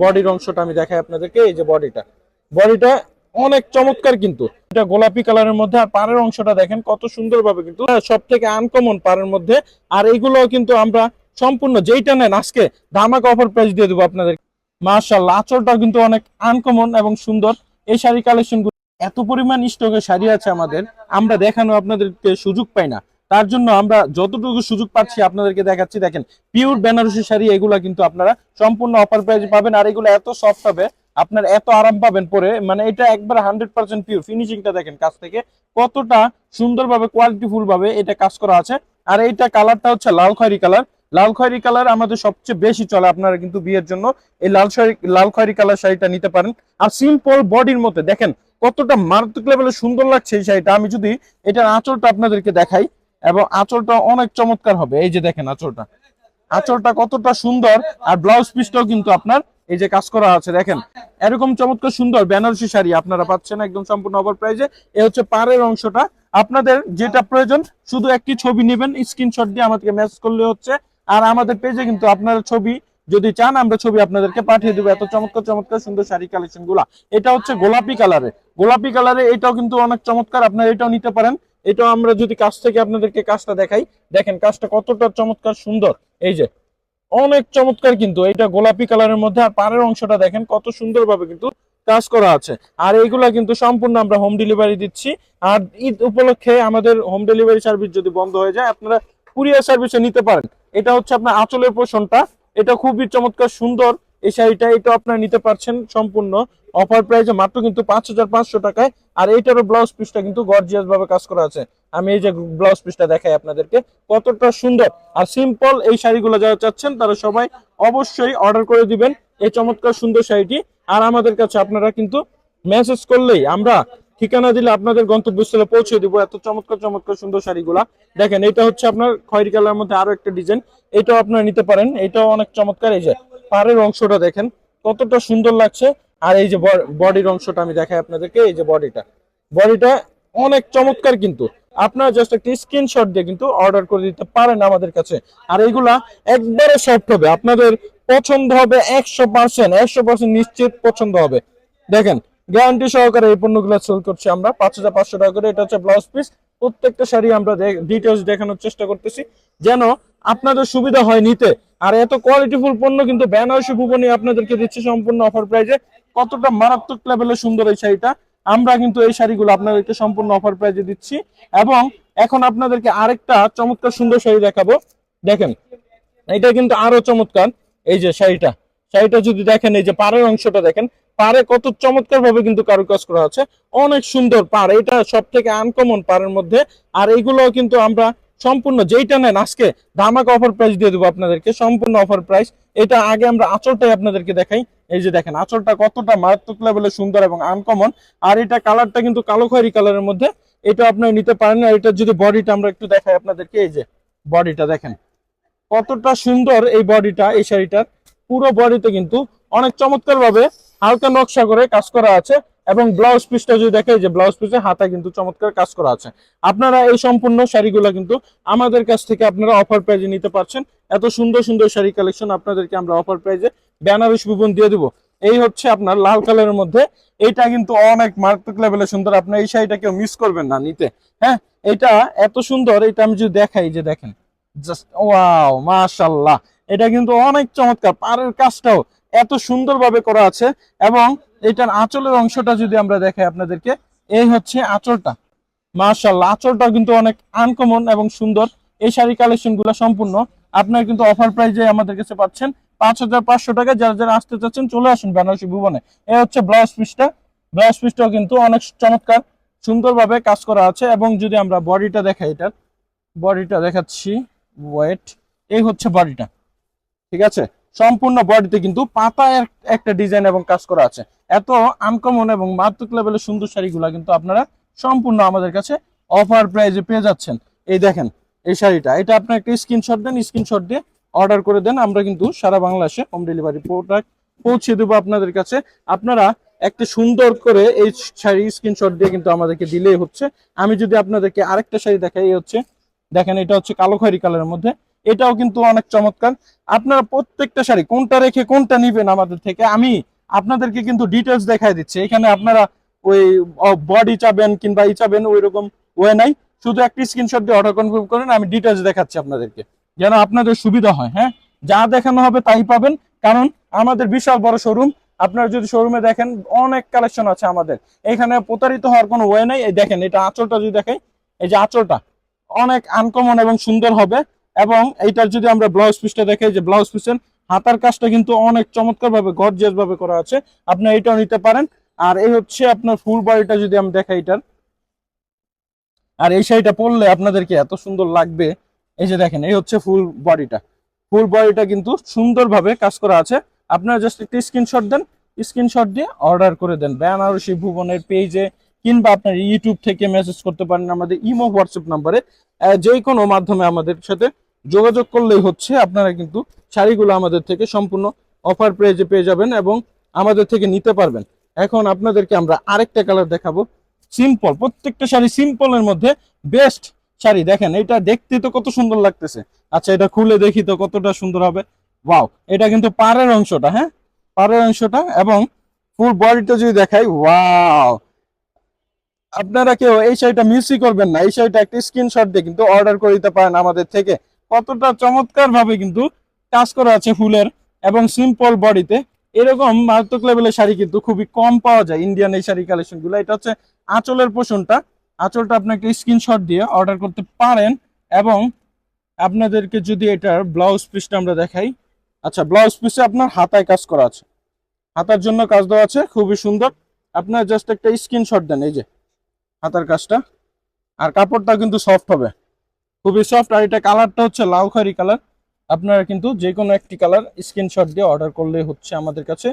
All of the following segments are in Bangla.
বডির অংশটা আমি দেখাই আপনাদেরকে, এই যে বডিটা। বডিটা অনেক চমৎকার কিন্তু। এটা গোলাপি কালারের মধ্যে, আর পাড়ের অংশটা দেখেন কত সুন্দরভাবে কিন্তু। সব থেকে আনকমন পাড়ের মধ্যে, আর এগুলো কিন্তু আমরা সম্পূর্ণ যেইটা নেন আজকে ধামাকা অফার প্রাইস দিয়ে দেবো আপনাদের মার্শাল্লাহ আঁচলটা কিন্তু অনেক আনকমন এবং সুন্দর। এই শাড়ি কালেকশন এত পরিমাণ স্টকে শাড়ি আছে আমাদের, আমরা দেখানো আপনাদেরকে সুযোগ পাই না। তার জন্য আমরা যতটুকু সুযোগ পাচ্ছি আপনাদেরকে দেখাচ্ছি। দেখেন পিওর বেনারসি শাড়ি, এগুলা কিন্তু আপনারা সম্পূর্ণ অফার প্রাইসে পাবেন। আর এগুলো এত সফট হবে, আপনার এত আরাম পাবেন পরে। মানে এটা একবার হান্ড্রেড পার্সেন্ট পিওর ফিনিশিংটা দেখেন, কাছ থেকে কতটা সুন্দরভাবে কোয়ালিটিফুল ভাবে এটা কাজ করা আছে। আর এইটা কালারটা হচ্ছে লাল খয়েরি কালার লাল খয়েরি কালার আমাদের সবচেয়ে বেশি চলে আপনারা কিন্তু বিয়ের জন্য। এই লাল শাড়ি লাল খয়েরি কালার শাড়িটা নিতে পারেন। আর সিম্পল বডির মধ্যে, দেখেন, কতটা মারাত্মক লেভেলে সুন্দর লাগছে এই শাড়িটা। আমি যদি এটার আঁচলটা আপনাদেরকে দেখাই এবং আঁচলটা অনেক চমৎকার হবে। এই যে দেখেন আঁচলটা। আঁচলটা কতটা সুন্দর, আর ব্লাউজ পিসটাও কিন্তু আপনার এই যে কাজ করা আছে, দেখেন। এরকম চমৎকার সুন্দর বেনারসি শাড়ি আপনারা পাচ্ছেন একদম সম্পূর্ণ অফার প্রাইজে এ। হচ্ছে পাড়ের অংশটা। আপনাদের যেটা প্রয়োজন, শুধু একটি ছবি নেবেন স্ক্রিনশট দিয়ে আমাদেরকে মেসেজ করলে হচ্ছে। আর আমাদের পেজে কিন্তু আপনারা ছবি, যদি চান আমরা ছবি আপনাদেরকে পাঠিয়ে দেবো। এত চমৎকার চমৎকার সুন্দর শাড়ি কালেকশনগুলা। এটা হচ্ছে গোলাপি কালারে গোলাপি কালারে এটাও কিন্তু অনেক চমৎকার, আপনারা এটাও নিতে পারেন। এটাও আমরা যদি কাছ থেকে আপনাদেরকে কাজটা দেখাই, দেখেন কাজটা কতটা চমৎকার সুন্দর। এই যে, অনেক চমৎকার কিন্তু, এটা গোলাপি কালারের মধ্যে, আর পাড়ের অংশটা দেখেন কত সুন্দরভাবে কিন্তু কাজ করা আছে। আর এইগুলা কিন্তু সম্পূর্ণ আমরা হোম ডেলিভারি দিচ্ছি। আর ঈদ উপলক্ষে আমাদের হোম ডেলিভারি সার্ভিস যদি বন্ধ হয়ে যায়, আপনারা কুরিয়ার সার্ভিসে নিতে পারেন। এটা হচ্ছে আপনার আঁচলের পোষণটা। এটা খুবই চমৎকার, সুন্দর। এই শাড়িটা এটা আপনারা নিতে পারছেন সম্পূর্ণ। অফার প্রাইসে মাত্র কিন্তু পাঁচ হাজার পাঁচশো টাকায়। আর এইটারও ব্লাউজ পিসটা কিন্তু গর্জিয়াস ভাবে কাজ করা আছে। আমি এই যে ব্লাউজ পিসটা দেখাই আপনাদেরকে, কতটা সুন্দর। আর সিম্পল এই শাড়িগুলো যারা চাচ্ছেন, তারা সবাই অবশ্যই অর্ডার করে দিবেন এই চমৎকার সুন্দর শাড়িটি। আর আমাদের কাছে আপনারা কিন্তু মেসেজ করলেই আমরা ঠিকানা দিলে আপনাদের গন্তব্যস্থলে পৌঁছে দিব এত চমৎকার চমৎকার সুন্দর শাড়িগুলা। দেখেন, এটা হচ্ছে আপনার খয়েরি কালার মধ্যে আরও একটা ডিজাইন এটাও আপনারা নিতে পারেন। এটাও অনেক চমৎকার এই যে পাড়ের অংশটা দেখেন, কতটা সুন্দর লাগছে। আর এই যে বডির অংশটা আমি দেখাই আপনাদেরকে, এই যে বডিটা। বডিটা অনেক চমৎকার কিন্তু। আপনারা জাস্ট একটা স্ক্রিনশট দিয়ে কিন্তু অর্ডার করে দিতে পারেন আমাদের কাছে। আর এইগুলা একবারে সফট হবে। আপনাদের পছন্দ হবে একশো পার্সেন্ট একশো পার্সেন্ট নিশ্চিত পছন্দ হবে। দেখেন গ্যারান্টি সহকারে এই পণ্যগুলো সেল করছি আমরা। পাঁচ হাজার পাঁচশো টাকা করে, এটা হচ্ছে ব্লাউজ পিস প্রত্যেকটা শাড়ি আমরা ডিটেলস দেখানোর চেষ্টা করতেছি। যেন আপনাদের সুবিধা হয় নিতে। আর এত কোয়ালিটিফুল পণ্য কিন্তু বেনারসি ভুবনী আপনাদেরকে দিচ্ছে সম্পূর্ণ অফার প্রাইজে কতটা মারাত্মক লেভেলের সুন্দর এই শাড়িটা? আমরা কিন্তু এই শাড়িগুলো আপনাদেরকে সম্পূর্ণ অফার প্রাইজে দিচ্ছি। এবং এখন আপনাদেরকে আরেকটা চমৎকার সুন্দর শাড়ি দেখাবো। দেখেন, এটা কিন্তু আরও চমৎকার। এই যে শাড়িটা শাড়িটা যদি দেখেন, এই যে পাড়ের অংশটা দেখেন, পাড়ে কত চমৎকার ভাবে কিন্তু কারুকাজ করা আছে। অনেক সুন্দর পাড়, এটা সব থেকে আনকমন পাড়ের মধ্যে। আর এইগুলো কিন্তু আমরা সম্পূর্ণ যেইটা নেন, আজকে ধামাকা অফার প্রাইস দিয়ে দেবো আপনাদেরকে, সম্পূর্ণ অফার প্রাইস এটা আগে আমরা আঁচলটাই আপনাদেরকে দেখাই। এই যে দেখেন, আঁচলটা কতটা মারাত্মক লেভেলে সুন্দর এবং আনকমন আর এটা কালারটা কিন্তু কালো খয়েরি কালারের মধ্যে। এটা আপনারা নিতে পারেন আর এটা যদি বডিটা আমরা একটু দেখাই আপনাদেরকে, এই যে বডিটা দেখেন। কতটা সুন্দর এই বডিটা এই শাড়িটার। পুরো বডিতে কিন্তু অনেক চমৎকার ভাবে হালকা নকশা করে কাজ করা আছে। এবং ব্লাউজ পিসটা যদি দেখে যে ব্লাউজ পিসে হাতা কিন্তু চমৎকার কাজ করা আছে। আপনারা এই সম্পূর্ণ শাড়িগুলো কিন্তু আমাদের কাছ থেকে আপনারা অফার প্রাইজে নিতে পারছেন। এত সুন্দর সুন্দর শাড়ি কালেকশন আপনাদেরকে আমরা অফার প্রাইজে বেনারস ভুবন দিয়ে দেবো। এই হচ্ছে আপনার লাল কালারের মধ্যে। এটা কিন্তু অনেক মারাত্মক লেভেলে সুন্দর। আপনার এই শাড়িটা কেউ মিস করবেন না নিতে। হ্যাঁ এটা এত সুন্দর এটা আমি যদি দেখাই যে দেখেন। জাস্ট ওয়াও মাশাল্লাহ এটা কিন্তু অনেক চমৎকার। পাড়ের কাজটাও এত সুন্দরভাবে করা আছে এবং এটার আঁচলের অংশটা যদি আমরা দেখাই আপনাদেরকে, এই হচ্ছে আঁচলটা। মার্শাল্লাহ আঁচলটা কিন্তু অনেক আনকমন এবং সুন্দর। এই শাড়ি কালেকশনগুলো সম্পূর্ণ। আপনারা কিন্তু অফার প্রাইজে আমাদের কাছে পাচ্ছেন পাঁচ হাজার পাঁচশো টাকা। যারা যারা আসতে চাচ্ছেন, চলে আসুন বেনারসি ভুবনে। এই হচ্ছে ব্লাউজ পিসটা ব্লাউজ পিসটাও কিন্তু অনেক চমৎকার, সুন্দরভাবে কাজ করা আছে এবং যদি আমরা বডিটা দেখাই এটার, বডিটা দেখাচ্ছি ওয়েট এই হচ্ছে বডিটা। ঠিক আছে? সম্পূর্ণ বডিতে কিন্তু পাতা একটা ডিজাইন এবং কাজ করা আছে। এত আনকমন এবং মারাত্মক লেভেলের সুন্দর শাড়িগুলো কিন্তু আপনারা সম্পূর্ণ আমাদের কাছে অফার প্রাইজে পেয়ে যাচ্ছেন। এই দেখেন, এই শাড়িটা, এটা আপনার একটা স্ক্রিনশট দেন স্ক্রিনশট দিয়ে অর্ডার করে দেন, আমরা কিন্তু সারা বাংলাদেশে হোম ডেলিভারি প্রোডাক্ট পৌঁছে দেবো আপনাদের কাছে। আপনারা একটা সুন্দর করে এই শাড়ি স্ক্রিনশট দিয়ে কিন্তু আমাদেরকে দিলেই হচ্ছে। আমি যদি আপনাদেরকে আরেকটা শাড়ি দেখাই, এই হচ্ছে, দেখেন এটা হচ্ছে কালো খয়েরি কালারের মধ্যে। এটাও কিন্তু অনেক চমৎকার। আপনারা প্রত্যেকটা শাড়ি কোনটা রেখে কোনটা নিবেন আমাদের থেকে, আমি আপনাদেরকে কিন্তু ডিটেলস দেখাই দিচ্ছি। এখানে আপনারা ওই বডি চাবেন কিংবা ই চাবেন ওই রকম ওয়ে নাই। শুধু একটি স্ক্রিনশট দিয়ে অর্ডার কনফার্ম করেন, আমি ডিটেলস দেখাচ্ছি আপনাদেরকে, যেন আপনাদের সুবিধা হয় হ্যাঁ? যা দেখানো হবে তাই পাবেন, কারণ আমাদের বিশাল বড় শোরুম আপনারা যদি শোরুমে দেখেন, অনেক কালেকশন আছে আমাদের। এখানে প্রতারিত হওয়ার কোনো ওয়ে নাই। দেখেন, এটা আঁচলটা যদি দেখাই, এই যে আঁচলটা, অনেক আনকমন এবং সুন্দর হবে। এবং এইটার যদি আমরা ব্লাউজ পিসটা দেখাই, যে ব্লাউজ পিসের হাতার কাজটা কিন্তু অনেক চমৎকার ভাবে গর্জিয়াস ভাবে করা আছে। আপনি এটাও নিতে পারেন। আর এই হচ্ছে আপনার ফুল বডিটা যদি আমি দেখাই এটার। আর এই শাড়িটা পরলে আপনাদেরকে এত সুন্দর লাগবে। এই যে দেখেন, এই হচ্ছে ফুল বডিটা ফুল বডিটা কিন্তু সুন্দরভাবে কাজ করা আছে। আপনারা জাস্ট একটা স্ক্রিনশট দেন। স্ক্রিনশট দিয়ে অর্ডার করে দেন। বেনারসি ভুবনের পেজে কিংবা আপনার ইউটিউব থেকে মেসেজ করতে পারেন আমাদের ইমো হোয়াটসঅ্যাপ নাম্বারে যে কোনো মাধ্যমে আমাদের সাথে যোগাযোগ করলেই হচ্ছে আপনারা কিন্তু শাড়িগুলো আমাদের থেকে সম্পূর্ণ অফার প্রাইজে পেয়ে যাবেন এবং আমাদের থেকে নিতে পারবেন। এখন আপনাদেরকে আমরা আরেকটা কালার দেখাবো। সিম্পল প্রত্যেকটা শাড়ি সিম্পলের মধ্যে বেস্ট শাড়ি। দেখেন, এটা দেখতে তো কত সুন্দর লাগতেছে। আচ্ছা এটা খুলে দেখি তো কতটা সুন্দর হবে। ওয়াও এটা কিন্তু পাড়ের অংশটা হ্যাঁ? পাড়ের অংশটা এবং ফুল বডিটা যদি দেখাই ওয়াও আপনারা কেউ এই শাড়িটা মিসই করবেন না। এই শাড়িটা একটা স্ক্রিনশট দিয়ে কিন্তু অর্ডার করে দিতে পারেন আমাদের থেকে। কতটা চমৎকার ভাবে কিন্তু কাজ করা আছে ফুলের এবং সিম্পল বডিতে এরকম মারাত্মক লেভেলের শাড়ি কিন্তু খুবই কম পাওয়া যায় ইন্ডিয়ান এই শাড়ি কালেকশনগুলো। এটা হচ্ছে আঁচলের পোষণটা। আঁচলটা আপনাকে স্ক্রিনশট দিয়ে অর্ডার করতে পারেন এবং আপনাদেরকে যদি এটার ব্লাউজ পিসটা আমরা দেখাই। আচ্ছা ব্লাউজ পিসে আপনার হাতায় কাজ করা আছে। হাতার জন্য কাজ দেওয়া আছে, খুবই সুন্দর। আপনার জাস্ট একটা স্ক্রিনশট দেন, এই যে হাতার কাজটা। আর কাপড়টা কিন্তু সফট হবে। খুবই সফট আর এটা কালারটা হচ্ছে লাল খয়েরি কালার। আপনারা কিন্তু যে কোনো একটি কালার স্ক্রিনশট দিয়ে অর্ডার করলে হচ্ছে আমাদের কাছে।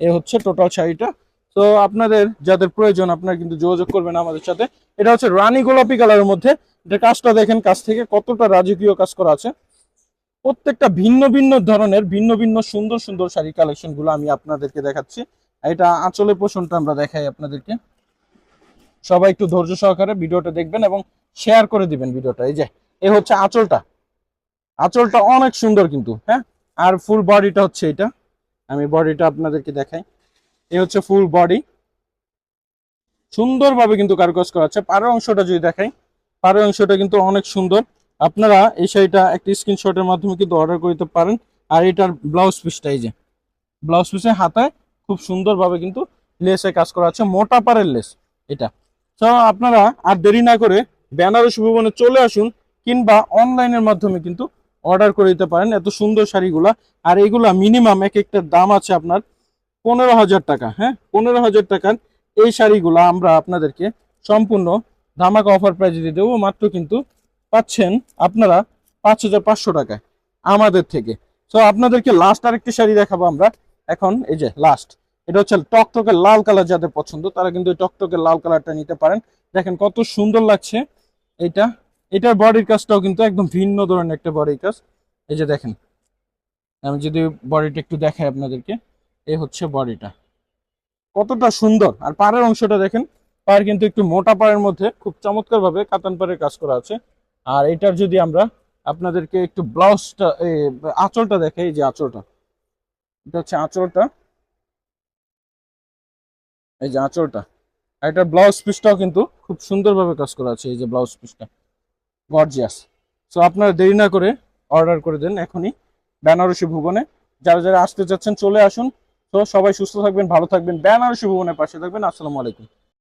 এ হচ্ছে টোটাল শাড়িটা। তো আপনাদের যাদের প্রয়োজন, আপনারা কিন্তু যোগাযোগ করবেন আমাদের সাথে। এটা হচ্ছে রানী গোলাপি কালারের মধ্যে। এটা কাজটা দেখেন, কাজ থেকে কতটা রাজকীয় কাজ করা আছে। প্রত্যেকটা ভিন্ন ভিন্ন ধরনের, ভিন্ন ভিন্ন সুন্দর সুন্দর শাড়ি কালেকশনগুলো আমি আপনাদেরকে দেখাচ্ছি। এটা আঁচলে পোষণটা আমরা দেখাই আপনাদেরকে। সবাই একটু ধৈর্য সহকারে ভিডিওটা দেখবেন এবং শেয়ার করে দিবেন ভিডিওটা। এই যে এ হচ্ছে আঁচলটা। আঁচলটা অনেক সুন্দর কিন্তু হ্যাঁ? আর ফুল বডিটা হচ্ছে এটা। আমি বডিটা আপনাদেরকে দেখাই। এ হচ্ছে ফুল বডি সুন্দরভাবে কিন্তু কারুকাজ করা আছে। পাড়ের অংশটা যদি দেখাই, পাড়ের অংশটা কিন্তু অনেক সুন্দর। আপনারা এই শাড়িটা একটি স্ক্রিনশটের মাধ্যমে কিন্তু অর্ডার করতে পারেন। আর এটার ব্লাউজ পিসটা এই যে ব্লাউজ পিসে হাতায় খুব সুন্দরভাবে কিন্তু লেসে কাজ করা আছে। মোটা পাড়ের লেস এটা। তো আপনারা আর দেরি না করে বেনারস ভুবনে চলে আসুন। কিংবা অনলাইনের মাধ্যমে কিন্তু অর্ডার করে দিতে পারেন। এত সুন্দর শাড়িগুলা। আর এইগুলা মিনিমাম এক একটার দাম আছে আপনার পনেরো হাজার টাকা হ্যাঁ? পনেরো হাজার টাকার এই শাড়িগুলা আমরা আপনাদেরকে সম্পূর্ণ ধামাকা অফার প্রাইজে দিয়ে দেবো। মাত্র কিন্তু পাচ্ছেন আপনারা পাঁচ হাজার পাঁচশো টাকায় আমাদের থেকে। তো আপনাদেরকে লাস্ট আরেকটি শাড়ি দেখাবো আমরা। এখন এই যে লাস্ট এটা হচ্ছে টকটকে লাল কালার যাদের পছন্দ, তারা কিন্তু এই টকটকে লাল কালারটা নিতে পারেন। দেখেন কত সুন্দর লাগছে। এটা এটার বডির কাজটাও কিন্তু একদম ভিন্ন ধরনের একটা বডির কাজ। এই যে দেখেন, আমি যদি বডিটা একটু দেখাই আপনাদেরকে এই হচ্ছে বডিটা কতটা সুন্দর। আর পাড়ের অংশটা দেখেন, পাড় কিন্তু একটু মোটা পাড়ের মধ্যে খুব চমৎকার ভাবে কাতান পাড়ের কাজ করা আছে। আর এটার যদি আমরা আপনাদেরকে একটু ব্লাউজটা আঁচলটা দেখাই, এই যে আঁচলটা। এটা হচ্ছে আঁচলটা। এই যে আঁচলটা। আর এটা ব্লাউজ পিসটাও কিন্তু খুব সুন্দরভাবে কাজ করা আছে, এই যে ব্লাউজ পিসটা গর্জিয়াস সো আপনারা দেরি না করে অর্ডার করে দেন এখনই বেনারসি ভুবনে। যারা যারা আসতে চাচ্ছেন, চলে আসুন। তো সবাই সুস্থ থাকবেন, ভালো থাকবেন। বেনারসি ভুবনের পাশে থাকবেন। আসসালামু আলাইকুম।